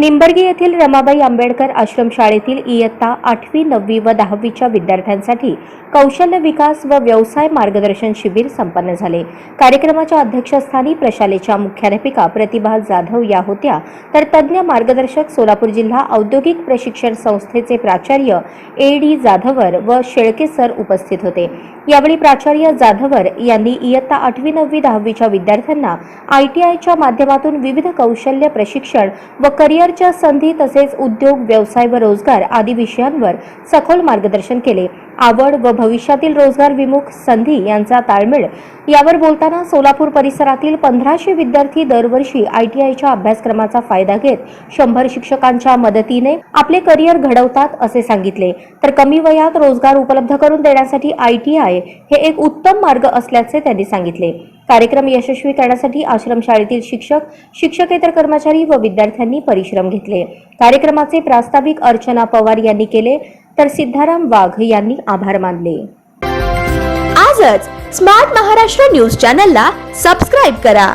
निंबर्गी येथील रमाबाई आंबेडकर आश्रमशाळेतील इयत्ता आठवी नववी व दहावीच्या विद्यार्थ्यांसाठी कौशल्य विकास व व्यवसाय मार्गदर्शन शिबिर संपन्न झाले. कार्यक्रमाच्या अध्यक्षस्थानी प्रशालेच्या मुख्याध्यापिका प्रतिभा जाधव या होत्या. तर तज्ज्ञ मार्गदर्शक सोलापूर जिल्हा औद्योगिक प्रशिक्षण संस्थेचे प्राचार्य ए डी जाधवर व शेळके सर उपस्थित होते. यावेळी प्राचार्य जाधवर यांनी इयत्ता आठवी नववी दहावीच्या विद्यार्थ्यांना आय टी आयच्या माध्यमातून विविध कौशल्य प्रशिक्षण व रोजगारच्या संधी तसेच उद्योग व्यवसाय व रोजगार आदी विषयांवर सखोल मार्गदर्शन केले. आवड व भविष्यातील रोजगार विमुख संधी यांचा ताळमेळ. यावर बोलताना सोलापूर परिसरातील पंधराशे विद्यार्थी दरवर्षी आयटीआयच्या अभ्यासक्रमाचा फायदा घेत शंभर शिक्षकांच्या मदतीने आपले करिअर घडवतात असे सांगितले. तर कमी वयात रोजगार उपलब्ध करून देण्यासाठी आयटीआय हे एक उत्तम मार्ग असल्याचे त्यांनी सांगितले. कार्यक्रम यशस्वी करण्यासाठी आश्रमशाळेतील शिक्षक शिक्षकेतर कर्मचारी व विद्यार्थ्यांनी परिश्रम घेतले. कार्यक्रमाचे प्रास्ताविक अर्चना पवार यांनी केले तर सिद्धाराम वाघ यांनी आभार मानले. आजच स्मार्ट महाराष्ट्र न्यूज चॅनलला सबस्क्राईब करा.